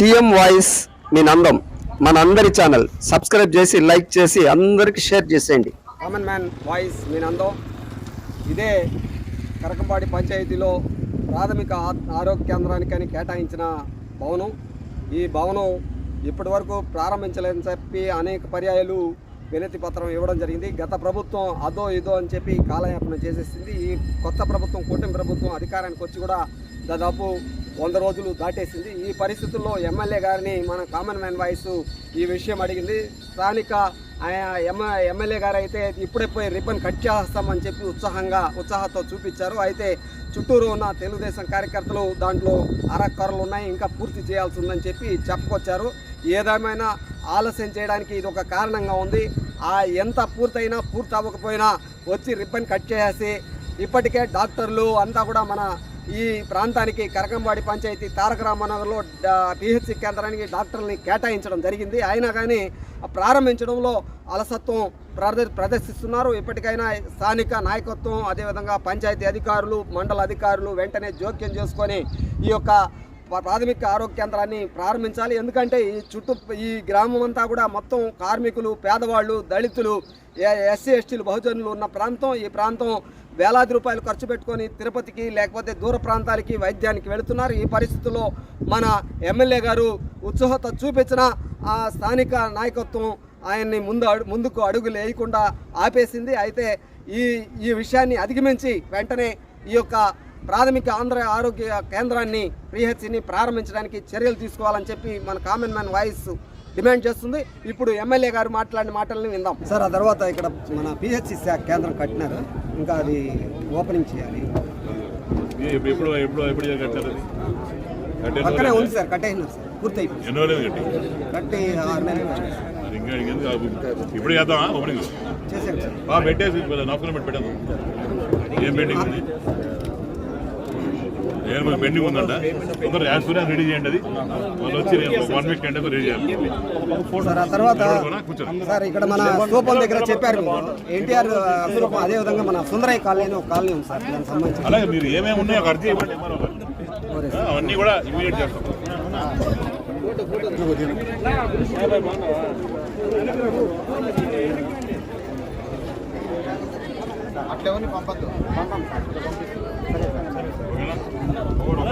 CM voice మీ నందం. మన అందరి ఛానల్. సబ్స్క్రైబ్ చేసి లైక్ చేసి అందరికి షేర్ చేసేయండి. కామన్ మ్యాన్ వాయిస్ మీ నందం. ఇదే కరకంపాడి పంచాయతీలో ప్రాథమిక ఆరోగ్య కేంద్రానికని కేటాయించిన భవనం. ఈ భవనం ఇప్పటి వరకు ప్రారంభించలేదని చెప్పి అనేక పర్యాయాలు వినతి పత్రం ఇవ్వడం జరిగింది. గత ప్రభుత్వం అదో ఇదో అని చెప్పి కాలయాపన చేసేసింది. ఈ కొత్త ప్రభుత్వం కూటమి ప్రభుత్వం అధికారానికి వచ్చి కూడా దాదాపు వంద రోజులు దాటేసింది. ఈ పరిస్థితుల్లో ఎమ్మెల్యే గారిని మన కామన్ మ్యాన్ వాయిస్ ఈ విషయం అడిగింది. స్థానిక ఆయన ఎమ్మెల్యే గారు అయితే ఇప్పుడే పోయి రిబ్బన్ కట్ చేస్తామని చెప్పి ఉత్సాహంగా ఉత్సాహంతో చూపించారు. అయితే చుట్టూరు ఉన్న తెలుగుదేశం కార్యకర్తలు దాంట్లో అరక్కరలు ఉన్నాయి. ఇంకా పూర్తి చేయాల్సి ఉందని చెప్పి చెప్పుకొచ్చారు. ఏదేమైనా ఆలస్యం చేయడానికి ఇది ఒక కారణంగా ఉంది. ఆ ఎంత పూర్తయినా పూర్తి అవ్వకపోయినా వచ్చి రిబ్బన్ కట్ చేసి ఇప్పటికే డాక్టర్లు అంతా కూడా మన ఈ ప్రాంతానికి కరకంబాడి పంచాయతీ తారక రామనగర్లో పిహెచ్సి కేంద్రానికి డాక్టర్ని కేటాయించడం జరిగింది. అయినా కానీ ప్రారంభించడంలో అలసత్వం ప్రద ప్రదర్శిస్తున్నారు. ఇప్పటికైనా స్థానిక నాయకత్వం అదేవిధంగా పంచాయతీ అధికారులు మండల అధికారులు వెంటనే జోక్యం చేసుకొని ఈ యొక్క ప్రాథమిక ఆరోగ్య కేంద్రాన్ని ప్రారంభించాలి. ఎందుకంటే ఈ చుట్టూ ఈ గ్రామం అంతా కూడా మొత్తం కార్మికులు పేదవాళ్ళు దళితులు ఎస్సీ ఎస్టీలు బహుజనులు ఉన్న ప్రాంతం ఈ ప్రాంతం వేలాది రూపాయలు ఖర్చు పెట్టుకొని తిరుపతికి లేకపోతే దూర ప్రాంతాలకి వైద్యానికి వెళుతున్నారు. ఈ పరిస్థితుల్లో మన ఎమ్మెల్యే గారు ఉత్సుహత చూపించిన ఆ స్థానిక నాయకత్వం ఆయన్ని ముందు ముందుకు అడుగులు వేయకుండా ఆపేసింది. అయితే ఈ ఈ విషయాన్ని అధిగమించి వెంటనే ఈ యొక్క ప్రాథమిక ఆంధ్ర ఆరోగ్య కేంద్రాన్ని పిహెచ్సిని ప్రారంభించడానికి చర్యలు తీసుకోవాలని చెప్పి మన కామన్ మ్యాన్ వాయిస్ డిమాండ్ చేస్తుంది. ఇప్పుడు ఎమ్మెల్యే గారు మాట్లాడిన మాటల్ని విందాం. సార్ ఆ తర్వాత ఇక్కడ మన పిహెచ్సి కేంద్రం కట్టినారు. ఇంకా అది ఓపెనింగ్ చేయాలి. ఎప్పుడు ఎప్పుడు ఎప్పుడు ఎప్పుడు కట్టారు పక్కనే ఉంది సార్ కట్టేసినారు సార్ పూర్తి అయిపోయింది ఎన్నో కట్టి? కట్టి ఆరు నెలలు ఇంకా? ఇప్పుడు చేద్దామా? ఓపెనింగ్? పెట్టేసి నౌకరం పెట్టి పెట్టాము ఏం ఉంది ఏం పెండింగ్ ఉందంట. కొందరు యాజ్ సూన్ రెడీ చేయండి అది. వాళ్ళు వచ్చి వన్ వీక్ కంటే రెడీ చేయాలి. సార్ ఆ తర్వాత సార్ ఇక్కడ మన స్థూపం దగ్గర చెప్పారు ఎన్టీఆర్ స్థూపం అదే విధంగా మన సుందరయ్య కాలనీ అని ఒక కాలనీ ఉంది సార్ దానికి సంబంధించి. అలాగే మీరు ఏమేమి ఉన్నాయో ఒక అర్జీ ఇవ్వండి మరో ఒకటి. ఆ, అవన్నీ కూడా ఇమీడియట్ చేస్తాం. అట్లెవరిని పంపద్దు. ఓకేనా?